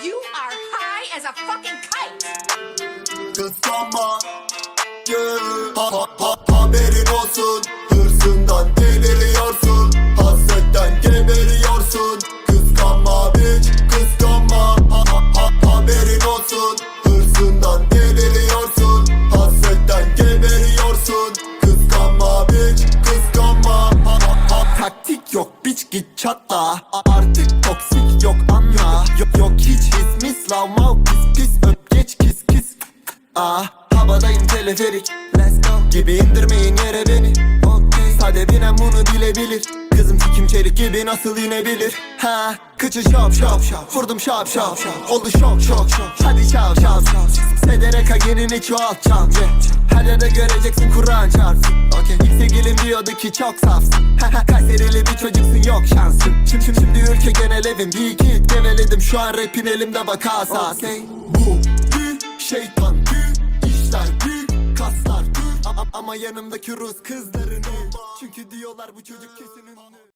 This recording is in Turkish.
You are high as a fucking kite. Kıskanma yeah. ha, ha, ha, Haberin olsun Hırsından deliriyorsun Hasretten geberiyorsun Kıskanma bitch Kıskanma ha, ha, ha, Haberin olsun Hırsından deliriyorsun Hasretten geberiyorsun Kıskanma bitch Kıskanma ha, ha, ha. Taktik yok bitch git çatla Artık toksik yok anla Yok yok Ah havadayım teleferik. Let's go. Gibi indirmeyin yere beni. Okay. Sade binen bunu bilebilir. Kızım sikim çelik gibi nasıl inebilir? Ha kıçı şap şap şap. Vurdum şap şap şap. Oldu şok şok şok. Hadi şap şap Sedereka genini çoğaltacağım. Yeah. Her yerde göreceksin Kur'an çarpsın. Okay. İlk sevgilim diyordu ki çok safsın. Kayserili bir çocuksun yok şansın. Şimdi şimdi, şimdi ülke genel evim. Bir iki hit geveledim. Şu an rapin elimde bak asas okay. Bu şeytan bir işler bir kaslar bir Ama, yanımdaki Rus kızlarını. Çünkü diyorlar bu çocuk kesin